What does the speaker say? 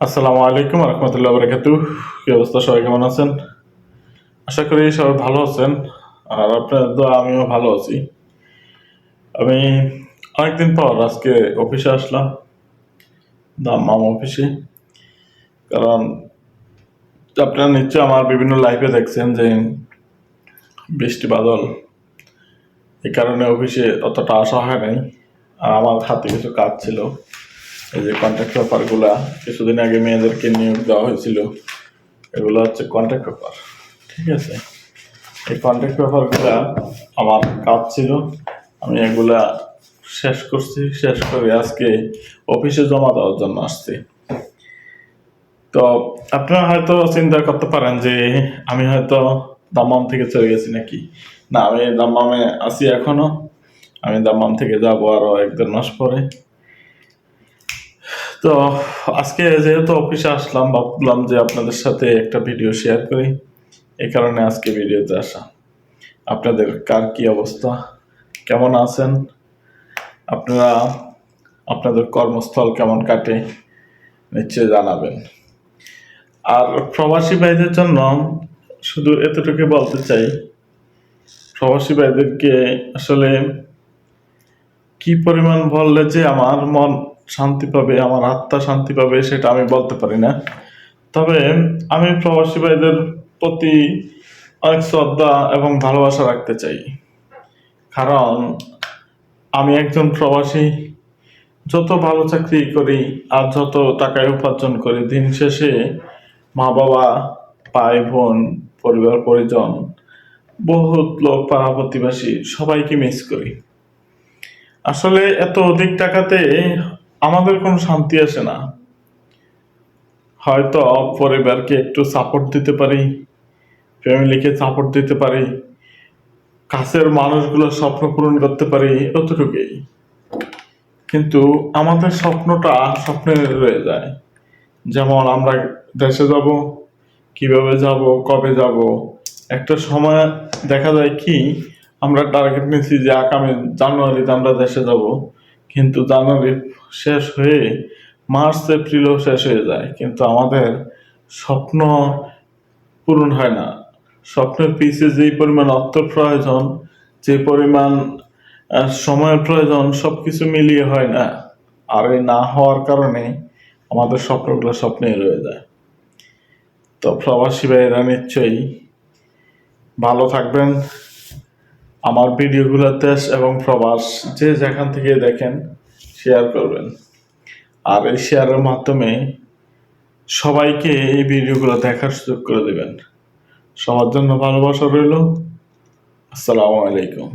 আসসালামু আলাইকুম রহমতুল্লাহ বরকাতু কি অবস্থা? সবাই কেমন আছেন? আশা করি সবাই ভালো আছেন। আর আপনার দোয়া, আমিও ভালো আছি। আমি অনেকদিন পর আজকে অফিসে আসলাম। দাম্মাম অফিসে। কারণ আপনারা নিশ্চয় আমার বিভিন্ন লাইফে দেখছেন যে বৃষ্টি, বাদল এই কারণে অফিসে অতটা আসা হয় নাই। আর আমার হাতে কিছু কাজ ছিল। এই যে কন্ট্যাক্ট পেপারগুলা কিছুদিন আগে মেয়েদেরকে নিয়োগ দেওয়া হয়েছিল, এগুলো হচ্ছে কন্ট্যাক্ট পেপার ঠিক আছে? এই কন্ট্যাক্ট পেপারগুলা আমার কাজ ছিল, আমি এগুলা শেষ করছি, শেষ করে আজকে অফিসে জমা দেওয়ার জন্য আসছি। তো আপনারা হয়তো চিন্তা করতে পারেন যে আমি হয়তো দাম্মাম থেকে চলে গেছি নাকি? না, আমি দাম্মামে আছি এখনও, আমি দাম্মাম থেকে যাব আরও এক দেড় মাস পরে। তো আজকে যেহেতু অফিসে আসলাম, ভাবলাম যে আপনাদের সাথে একটা ভিডিও শেয়ার করি। এই কারণে আজকে ভিডিওতে আসা। আপনাদের কার কি অবস্থা? কেমন আছেন? আপনারা, আপনাদের কর্মস্থল কেমন কাটে? নিশ্চয়ই জানাবেন। আর প্রবাসী ভাইদের জন্য শুধু এতটুকু বলতে চাই, প্রবাসী ভাইদেরকে আসলে কি পরিমাণ বললে যে আমার মন শান্তি পাবে, আমার আত্মা শান্তি পাবে সেটা আমি বলতে পারি না। তবে আমি প্রবাসী ভাইদের প্রতি অনেক শ্রদ্ধা এবং ভালোবাসা রাখতে চাই। কারণ আমি একজন প্রবাসী, যত ভালো চাকরি করি আর যত টাকায় উপার্জন করি, দিন শেষে মা বাবা ভাই বোন পরিবার, পরিজন, বহুত লোক পাড়া প্রতিবেশী, সবাইকে মিস করি। আসলে এত অধিক টাকাতে আমাদের কোনো শান্তি আসে না। হয়তো পরিবারকে একটু সাপোর্ট দিতে পারি ফ্যামিলিকে সাপোর্ট দিতে পারি, কাছের মানুষগুলোর স্বপ্ন পূরণ করতে পারি অতটুকুই কিন্তু আমাদের স্বপ্নটা স্বপ্নে রয়ে যায়। যেমন আমরা দেশে যাব, কীভাবে যাব, কবে যাব, একটা সময় দেখা যায় কি, আমরা টার্গেট নিয়েছি যে আগামী জানুয়ারিতে আমরা দেশে যাব। কিন্তু জানুয়ারি শেষ হয়ে মার্চ এপ্রিলও শেষ হয়ে যায়। কিন্তু আমাদের স্বপ্ন পূরণ হয় না। স্বপ্নের পিছিয়ে যেই পরিমাণ অর্থ প্রয়োজন, যে পরিমাণ সময়ের প্রয়োজন সব কিছু মিলিয়ে হয় না। আর এই না হওয়ার কারণে আমাদের স্বপ্নগুলো স্বপ্নেই রয়ে যায়। তো প্রবাসী ভাইয়েরা, নিশ্চয়ই ভালো থাকবেন। আমার ভিডিওগুলো দেশ এবং প্রবাস যে যেখান থেকে দেখেন শেয়ার করবেন। আর এই শেয়ারের মাধ্যমে সবাইকে এই ভিডিওগুলো দেখার সুযোগ করে দেবেন। সবার জন্য ভালোবাসা রইল। আসসালামু আলাইকুম।